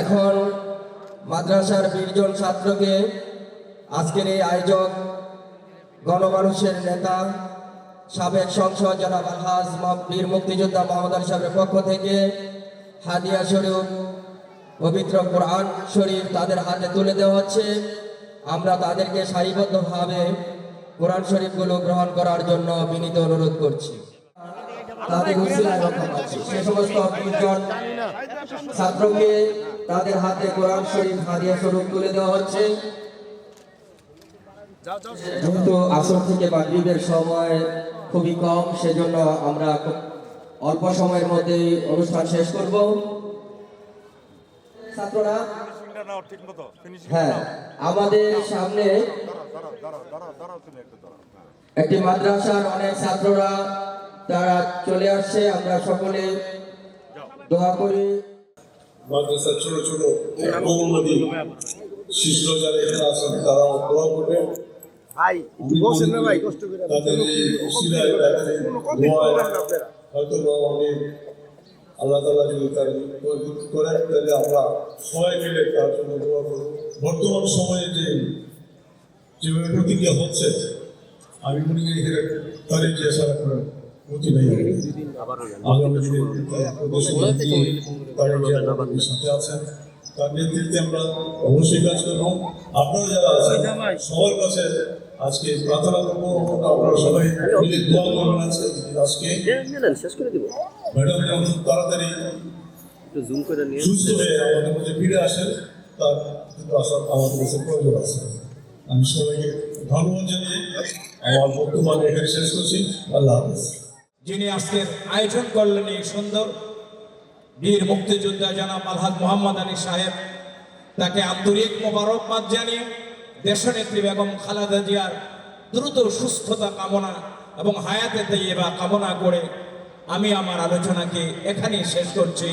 এখন মাদ্রাসার বিশজন ছাত্রকে আজকের এই আয়োজক গণমানুষের নেতা, সাবেক সংসদ জনাব আলহাজ বীর মুক্তিযোদ্ধা মোহাম্মদ সাহেবের পক্ষ থেকে হাদিয়া স্বরূপ পবিত্র কোরআন শরীফ তাদের হাতে তুলে দেওয়া হচ্ছে। আমরা তাদেরকে সারিবদ্ধভাবে কোরআন শরীফগুলো গ্রহণ করার জন্য বিনীত অনুরোধ করছি। তাদের উসিলায় রক্ষা পাচ্ছি সে সমস্ত দুজন ছাত্রকে তাদের হাতে কোরআন শরীফ, হাদিয়া স্বরূপ তুলে দেওয়া হচ্ছে যেহেতু আসর থেকে মাগরিবের সময় খুবই কম, সেজন্য আমরা অল্প সময়ের মধ্যেই অনুষ্ঠান শেষ করব ছাত্ররা হ্যাঁ আমাদের সামনে। একটি মাদ্রাসার অনেক ছাত্ররা তারা চলে আসছে আমরা সকলে দোয়া করি। মাদ্রাসার ছোট ছোট কৌমদি শিশুরা যারা এখানে আছেন তারা দোয়া করবেন। ভাই বসেন না ভাই কষ্ট করে। তাদের এই উসিলায় তাদের এই দোয়ায় হয়তো বা অনেক আল্লাহ তালা যদি তার করেন তাহলে আমরা সবাই মিলে তার জন্য দোয়া করব। বর্তমান সময়ে যে যেভাবে প্রতিক্রিয়া হচ্ছে আমি মনে করি তাদের যে নেই তার আমরা যারা সবার কাছে আজকে সবাই আছে আজকে ম্যাডাম তাড়াতাড়ি আমাদের মধ্যে ফিরে আসেন, তার আমাদের প্রয়োজন আছে। আমি সবাইকে ধন্যবাদ জানিয়ে আমার বর্তমানে এখানে শেষ করছি। আল্লাহ হাফেজ। যিনি আজকের আয়োজন করলেন এই সুন্দর বীর মুক্তিযোদ্ধা জনাব আলহাজ মোহাম্মদ আলী সাহেব, তাকে আন্তরিক মোবারকবাদ জানিয়ে দেশনেত্রী বেগম খালেদা জিয়ার দ্রুত সুস্থতা কামনা এবং হায়াতে তৈবা কামনা করে আমি আমার আলোচনাকে এখানেই শেষ করছি।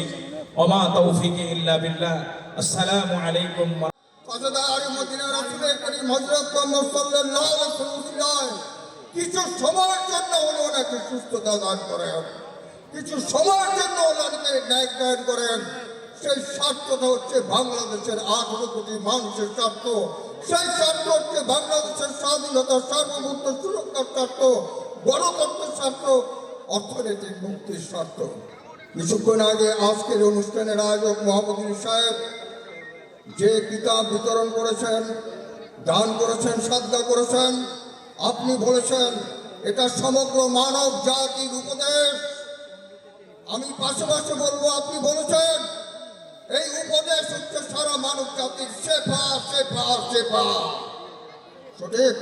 ওমা তৌফিক ইল্লা বিল্লাহ। আসসালামু আলাইকুম। কথাদার মদিনা রাসূলের করিম হযরত মুহাম্মদ সাল্লাল্লাহু আলাইহি কিছু সময়ের জন্য হলো ওনাকে সুস্থতা দান করেন। কিছু সময়ের জন্য ওনাকে ন্যায় দান করেন। সেই স্বার্থটা হচ্ছে বাংলাদেশের আঠারো কোটি মানুষের স্বার্থ। সেই স্বার্থ হচ্ছে বাংলাদেশের স্বাধীনতা, সার্বভৌমত্ব, সুরক্ষার স্বার্থ, গণতন্ত্রের স্বার্থ, অর্থনৈতিক মুক্তির স্বার্থ। কিছুক্ষণ আগে আজকের অনুষ্ঠানের আয়োজক মোহাম্মদ সাহেব যে কিতাব বিতরণ করেছেন, দান করেছেন শ্রদ্ধা করেছেন আপনি বলেছেন এটা সমগ্র মানব জাতির উপদেশ আমি পাশাপাশি বলবো আপনি বলেছেন এই উপদেশ হচ্ছে সারা মানব জাতির শেফা শেফা শেফা সঠিক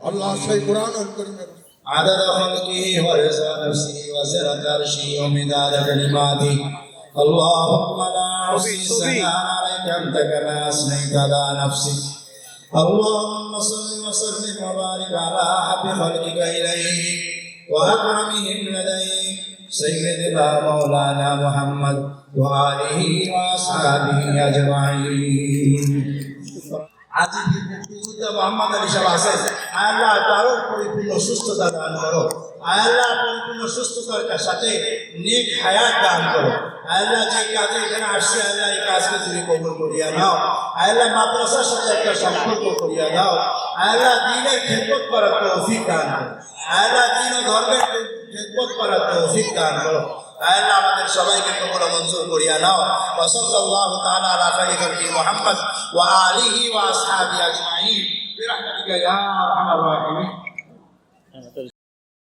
আল্লাহ সেই কোরআন করিমের عدد خلقه ورزق نفسه وزنة عرشه ومداد كلماته اللهم لا أحصي ثناء عليك أنت كما أثنيت على نفسك اللهم صل وسلم وبارك على أحب خلقك إليك وأكرمهم لديك سيدنا مولانا محمد وآله وأصحابه أجمعين. আজি মুক্তিযোদ্ধা মোহাম্মদ আলী সাহেব আছেন আল্লাহ তারও পরিপূর্ণ সুস্থতা দান করো। আল্লাহ পরিপূর্ণ সুস্থতার সাথে নেক হায়াত দান করো। আল্লাহ যে কাজে এখানে আসছে, আল্লাহ এই কাজকে তুমি কবুল করিয়া দাও আল্লাহ মাদ্রাসার সাথে একটা সম্পর্ক করিয়া দাও আল্লাহ দিনের খেদমত করার তৌফিক দান করো। আল্লাহ দিন ও ধর্মের আল্লাহ আমাদের সবাইকে কবুল ও মঞ্জুর করিয়া নাও ওয়া সাল্লাল্লাহু তাআলা আলা খাইরি খালকি মুহাম্মদ ওয়া আলিহি ওয়া আসহাবিহি আজমাইন বিরহমাতিকা ইয়া আরহামার রাহিমিন